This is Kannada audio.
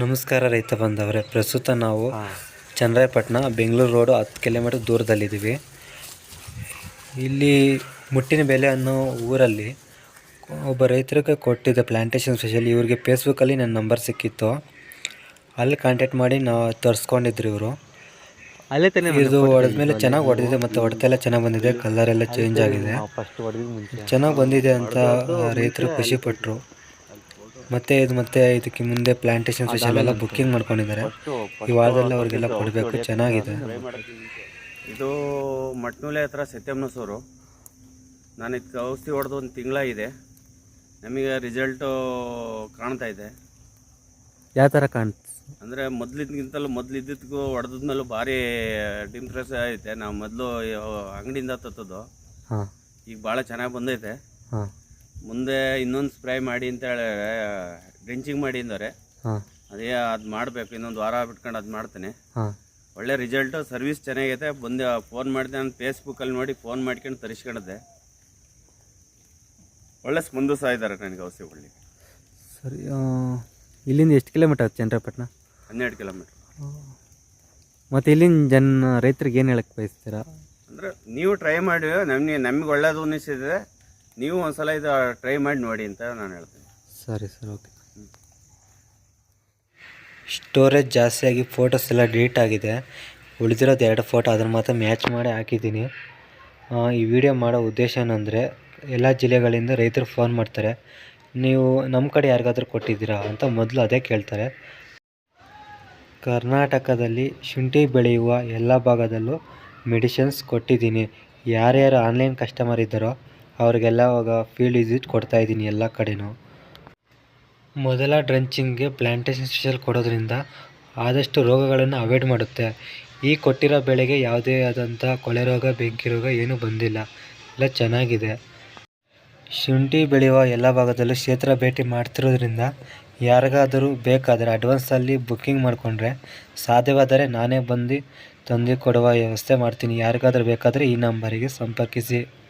ನಮಸ್ಕಾರ ರೈತ ಬಂದವರೇ. ಪ್ರಸ್ತುತ ನಾವು ಚನ್ನರಾಯಪಟ್ಟಣ ಬೆಂಗಳೂರು ರೋಡು ಹತ್ತು ಕಿಲೋಮೀಟರ್ ದೂರದಲ್ಲಿದ್ದೀವಿ. ಇಲ್ಲಿ ಮುಟ್ಟಿನ ಬೆಲೆ ಅನ್ನೋ ಊರಲ್ಲಿ ಒಬ್ಬ ರೈತರಿಗೆ ಕೊಟ್ಟಿದ್ದ ಪ್ಲ್ಯಾಂಟೇಷನ್ ಸ್ಪೆಷಲಿ ಇವ್ರಿಗೆ ಫೇಸ್ಬುಕ್ಕಲ್ಲಿ ನನ್ನ ನಂಬರ್ ಸಿಕ್ಕಿತ್ತು. ಅಲ್ಲಿ ಕಾಂಟ್ಯಾಕ್ಟ್ ಮಾಡಿ ನಾವು ತರಿಸ್ಕೊಂಡಿದ್ರು ಇವರು. ಅಲ್ಲೇ ತಾನೇ ಇದು ಹೊಡೆದ್ಮೇಲೆ ಚೆನ್ನಾಗಿ ಹೊಡೆದಿದೆ ಮತ್ತು ಹೊಡೆತ ಎಲ್ಲ ಚೆನ್ನಾಗಿ ಬಂದಿದೆ ಕಲರ್ ಎಲ್ಲ ಚೇಂಜ್ ಆಗಿದೆ. ಚೆನ್ನಾಗಿ ಬಂದಿದೆ ಅಂತ ರೈತರು ಖುಷಿ ಪಟ್ಟರು ಮತ್ತೆ ಇದು ಮತ್ತೆ ಇದಕ್ಕೆ ಮುಂದೆ ಪ್ಲಾಂಟೇಶನ್ ಸ್ಪೆಷಲ್ ಎಲ್ಲ ಬುಕ್ಕಿಂಗ್ ಮಾಡ್ಕೊಂಡಿದ್ದಾರೆ. ಈ ವಾರದಲ್ಲಿ ಅವ್ರಿಗೆಲ್ಲ ಕೊಡಬೇಕು ಚೆನ್ನಾಗಿದೆ. ಇದು ಮಟ್ನೂಲೆ ಹತ್ರ ಸತ್ಯಮ್ನಸೂರು ನಾನು ಇದಕ್ಕೆ ಔಷಧಿ ಹೊಡೆದು ಒಂದು ತಿಂಗಳಾಗಿದೆ. ನಮಗೆ ರಿಸಲ್ಟು ಕಾಣ್ತಾ ಇದೆ. ಯಾವ ಥರ ಕಾಣ್ತು? ಅಂದರೆ ಮೊದಲಿದ್ದಕ್ಕಿಂತಲೂ ಮೊದಲು ಇದ್ದಿದ್ದಕ್ಕೂ ಹೊಡೆದ್ಮೇಲೂ ಭಾರಿ ಡಿಂಪ್ರೆಸ್ ಐತೆ ನಾವು ಮೊದಲು ಅಂಗಡಿಯಿಂದ ತತ್ತದು ಈಗ ಭಾಳ ಚೆನ್ನಾಗಿ ಬಂದೈತೆ. ಹಾಂ. ಮುಂದೆ ಇನ್ನೊಂದು ಸ್ಪ್ರೇ ಮಾಡಿ ಅಂತ ಹೇಳಿ ಡ್ರಿಂಚಿಂಗ್ ಮಾಡಿ ಅಂದವ್ರೆ. ಹಾಂ. ಅದೇ ಅದು ಮಾಡಬೇಕು ಇನ್ನೊಂದು ವಾರ ಬಿಟ್ಕೊಂಡು ಅದು ಮಾಡ್ತೇನೆ. ಒಳ್ಳೆ ರಿಸಲ್ಟು ಸರ್ವಿಸ್ ಚೆನ್ನಾಗೈತೆ. ಬಂದು ಫೋನ್ ಮಾಡಿದೆ ನಾನು ಫೇಸ್ಬುಕ್ಕಲ್ಲಿ ನೋಡಿ ಫೋನ್ ಮಾಡ್ಕೊಂಡು ತರಿಸ್ಕೊಂಡಿದ್ದೆ. ಒಳ್ಳೆ ಸ್ಪಂದಿಸ್ತಾ ಇದ್ದಾರೆ ನನಗೆ ಔಷಧಿ ಒಳ್ಳೆ ಸರಿ ಇಲ್ಲಿಂದ ಎಷ್ಟು ಕಿಲೋಮೀಟರ್ ಆಗುತ್ತೆ ಚಂದ್ರಪಟ್ಟಣ ಹನ್ನೆರಡು ಕಿಲೋಮೀಟ್ರ್ ಮತ್ತು ಇಲ್ಲಿನ ಜನ ರೈತರಿಗೆ ಏನು ಹೇಳಕ್ಕೆ ಬಯಸ್ತೀರಾ? ಅಂದರೆ ನೀವು ಟ್ರೈ ಮಾಡಿ ನಮಗೆ ನಮಗೆ ಒಳ್ಳೇದು ಅನ್ನಿಸಿದೆ ನೀವು ಒಂದ್ಸಲ ಇದು ಟ್ರೈ ಮಾಡಿ ನೋಡಿ ಅಂತ ನಾನು ಹೇಳ್ತೀನಿ. ಸರಿ ಸರ್ ಓಕೆ ಸ್ಟೋರೇಜ್ ಜಾಸ್ತಿಯಾಗಿ ಫೋಟೋಸ್ ಎಲ್ಲ ಡಿಲೀಟ್ ಆಗಿದೆ. ಉಳಿದಿರೋದು ಎರಡು ಫೋಟೋ ಅದನ್ನು ಮಾತ್ರ ಮ್ಯಾಚ್ ಮಾಡಿ ಹಾಕಿದ್ದೀನಿ. ಈ ವಿಡಿಯೋ ಮಾಡೋ ಉದ್ದೇಶ ಏನಂದರೆ, ಎಲ್ಲ ಜಿಲ್ಲೆಗಳಿಂದ ರೈತರು ಫೋನ್ ಮಾಡ್ತಾರೆ. ನೀವು ನಮ್ಮ ಕಡೆ ಯಾರಿಗಾದ್ರೂ ಕೊಟ್ಟಿದ್ದೀರಾ ಅಂತ ಮೊದಲು ಅದೇ ಕೇಳ್ತಾರೆ. ಕರ್ನಾಟಕದಲ್ಲಿ ಶುಂಠಿ ಬೆಳೆಯುವ ಎಲ್ಲ ಭಾಗದಲ್ಲೂ ಮೆಡಿಸಿನ್ಸ್ ಕೊಟ್ಟಿದ್ದೀನಿ. ಯಾರ್ಯಾರು ಆನ್ಲೈನ್ ಕಸ್ಟಮರ್ ಇದ್ದಾರೋ ಅವ್ರಿಗೆಲ್ಲ ಅವಾಗ ಫೀಲ್ಡ್ ವಿಸಿಟ್ ಕೊಡ್ತಾಯಿದ್ದೀನಿ ಎಲ್ಲ ಕಡೆನೂ. ಮೊದಲ ಡ್ರಂಚಿಂಗ್ಗೆ ಪ್ಲ್ಯಾಂಟೇಷನ್ ಸ್ಪೆಷಲ್ ಕೊಡೋದ್ರಿಂದ ಆದಷ್ಟು ರೋಗಗಳನ್ನು ಅವಾಯ್ಡ್ ಮಾಡುತ್ತೆ. ಈ ಕೊಟ್ಟಿರೋ ಬೆಳೆಗೆ ಯಾವುದೇ ಆದಂಥ ಕೊಳೆ ರೋಗ, ಬೆಂಕಿ ರೋಗ ಏನೂ ಬಂದಿಲ್ಲ. ಎಲ್ಲ ಚೆನ್ನಾಗಿದೆ. ಶುಂಠಿ ಬೆಳೆಯುವ ಎಲ್ಲ ಭಾಗದಲ್ಲೂ ಕ್ಷೇತ್ರ ಭೇಟಿ ಮಾಡ್ತಿರೋದ್ರಿಂದ ಯಾರಿಗಾದರೂ ಬೇಕಾದರೆ ಅಡ್ವಾನ್ಸಲ್ಲಿ ಬುಕ್ಕಿಂಗ್ ಮಾಡಿಕೊಂಡ್ರೆ ಸಾಧ್ಯವಾದರೆ ನಾನೇ ಬಂದು ತಂದು ಕೊಡುವ ವ್ಯವಸ್ಥೆ ಮಾಡ್ತೀನಿ. ಯಾರಿಗಾದರೂ ಬೇಕಾದರೆ ಈ ನಂಬರಿಗೆ ಸಂಪರ್ಕಿಸಿ.